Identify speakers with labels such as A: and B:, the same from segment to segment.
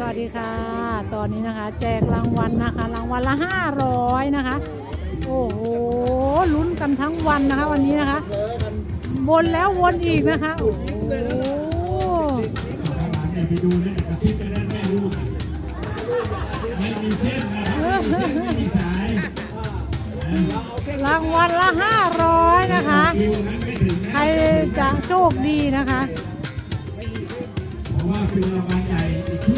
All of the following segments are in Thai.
A: สวัสดีค่ะ ตอนนี้นะคะ แจกรางวัลนะคะ รางวัลละ500นะคะ โอ้โหลุ้นกันทั้งวันนะคะ วันนี้นะคะ วนแล้ววนอีกนะคะ โอ้โห
B: ข้างหลังเนี่ยไปดูเนี่ยกระซิบไปนั่นไม่รู้นะไม่มีเส้นนะครับไม่มีเส้นไม่มีสาย
A: รางวัลละ500นะคะ ใครจะโชคดีนะคะ
B: เพราะว่าคือรางวัลใหญ่อีกชุด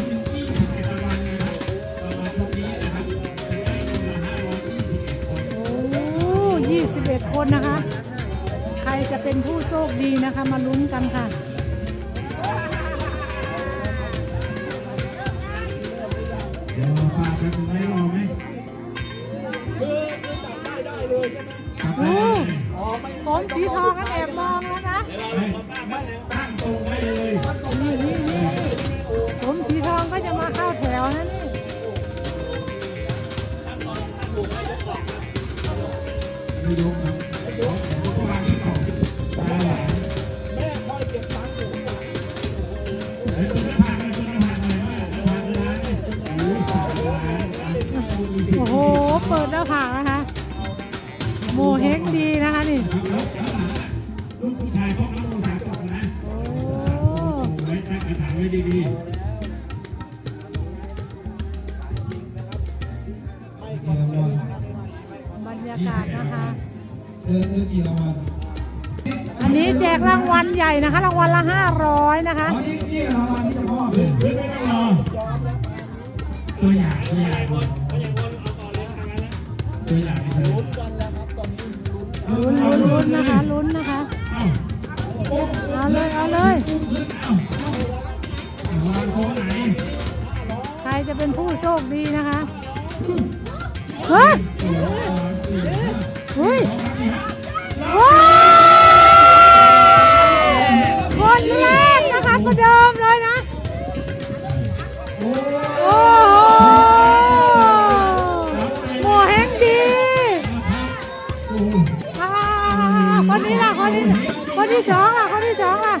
B: คนนะคะ
A: ใครจะเป็นผู้โชคดีนะคะ มาลุ้นกันค่ะ
B: เดี๋ยวฝากกันไว้รอไหมจับ
A: โอ้
B: ได้
A: ผมสีทองกันแอบมองแล้วนะ
B: ไหม ไม่ยกครับยกแต่ก็วางที่ของตาหลานแม่คอยเก็บตังค์อยู่เฮ้ยตัวหน้าผากเลยตัวหน้านอยว่าหน้าผากล้านเนี่ยโอ้ยสามล้านอะคุณมีสิท
A: โอ้โห เปิดหน้าผากนะคะ โมเฮงดีนะคะนี่
B: ลูกผู้ชายพกน้ำมูสามกล่องนะ
A: โอ้
B: ไว้ตั้งกระถางไว้ดี
A: บ กาศนะคะ
B: ๆเออเออกี่รางวัล
A: อันนี้แจกรางวัลใหญ่นะคะ รางวัลละ 500 นะคะ
B: อ๋อนี่นี่รางวัลที่จะมอบเลยเฮ้ยไม่ต้องรอตัวอย่างตัวอย่างตัวอย่างนี่คือ
A: ลุ้นลุ้นลุ้นนะคะ ลุ้นนะคะ
B: เอ้า
A: เอาเลย เอาเลย
B: ขึ้นเอ้าวางโค้งไหน
A: ใครจะเป็นผู้โชคดีนะคะ เฮ้ยเกนะคะประเดิมเลยนะ โอ้โหโมเฮงดีอ่าคนนี้ล่ะคนนี้คนที่สองล่ะคนที่สองล่ะ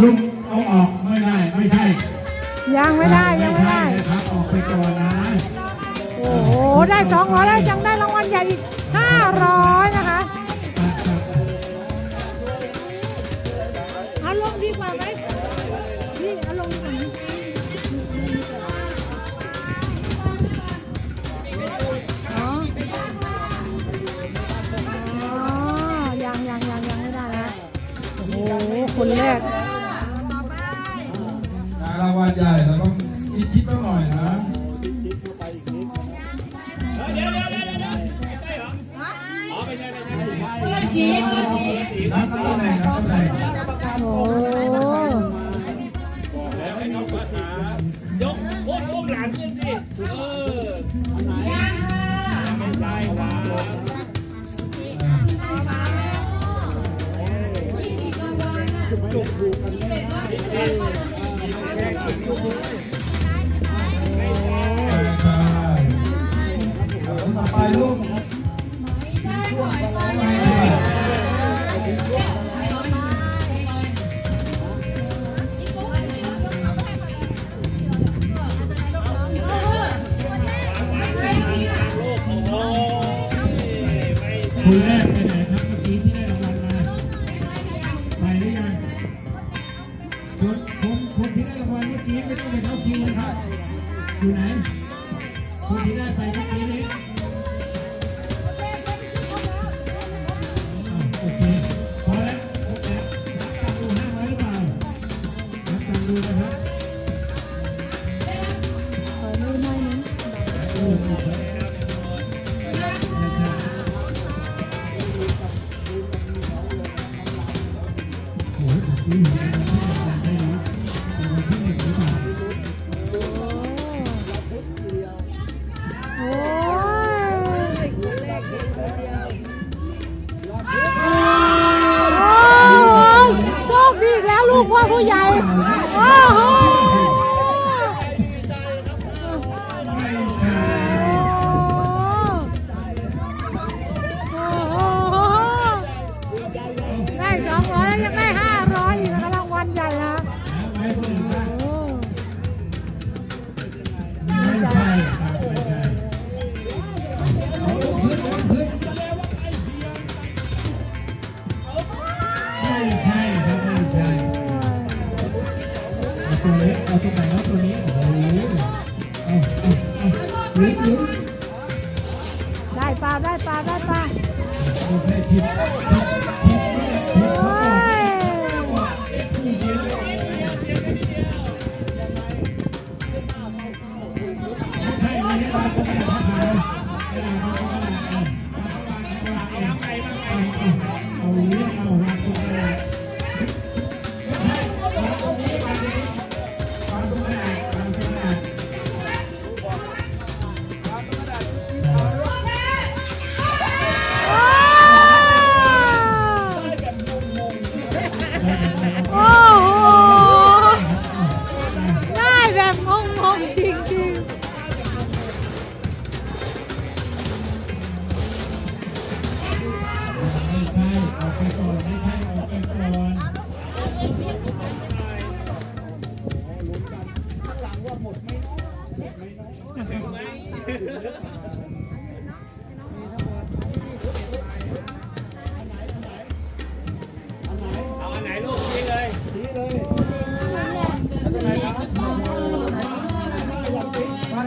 B: ลุงเอาออกไม่ได้ไม่ใช่
A: ยังไม่ได้ยังไม่ได้
B: ใช่นะครับออกไปก่อนนะ
A: โอ้โหได้สองร้อยแล้วยังได้รางวัลใหญ่อีกห้าร้อยนะคะ คนแรก
B: รางวัลใหญ่เราต้องคิดคิดต้องหน่อยนะ
C: จีบ
B: รับตำแหน่งรับตำแหน่ง
A: โอ้
C: ยกพวกพวกหลานขึ้นสิ
B: ใช่ต่อไปลูก ดูนะครับเปิด
A: มือหน่อ
C: ตัวเล็เอาตัวไหนเอาตัวนี้โอ้โหเอาเอาเอาลุ้นลุ้
A: ได้ปลาได้ปลาได้ปลา
C: ไม่ใช่
A: ทิพย์
C: ทิพย์ทิพย์เขา
A: บ
C: อกไม่ให้ไม่ให้ป
A: ลาเขา
C: ไม่ให้ปลา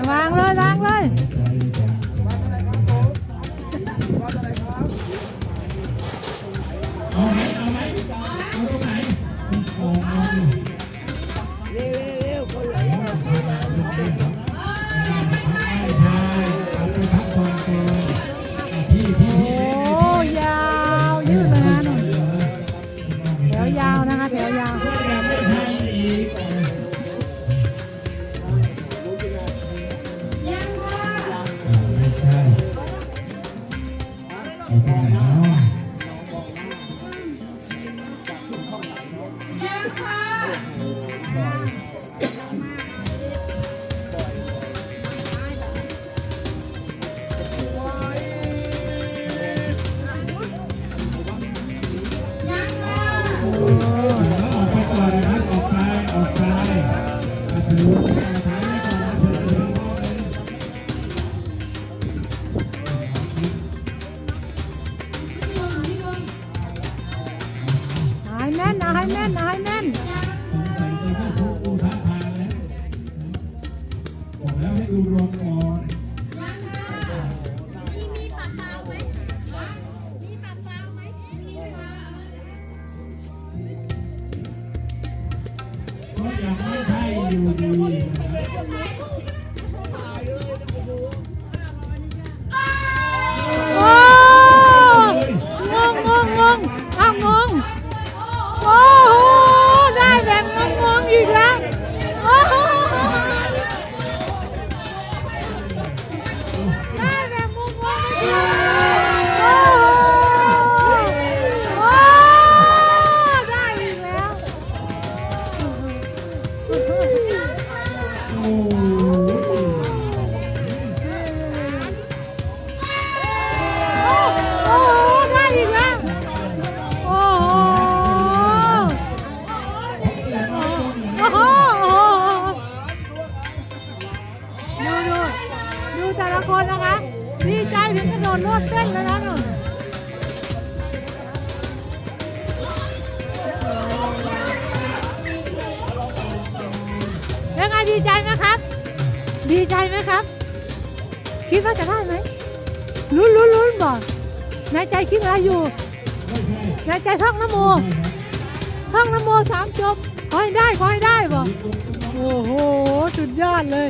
B: Mang lo. Bye. Thank you. ดูดู
C: ดู
A: แต่ละคนนะคะดีใจถึงกระโดดโลดเต้นแล้วนะหนูยังไงดีใจไหม ดีใจไหมครับ คิดว่าจะได้ไหมลุ้นลุ้นลุ้นบอกนายใจคิดอะไรอยู่นายใจท่องนโมท่องนโมสามจบขอให้ได้ขอให้ได้บอกโอ้โห สุดยอดเลย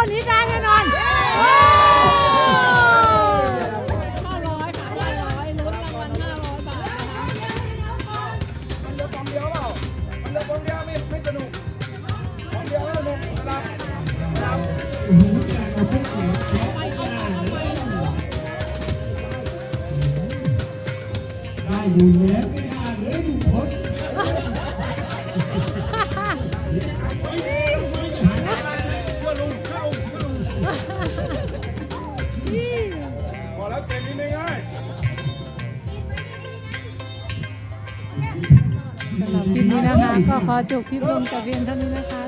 A: คนนี้ได้แน่นอน
C: ก็
D: ข
A: อจบคลิปลงแต่เพียงเท่านี้นะคะ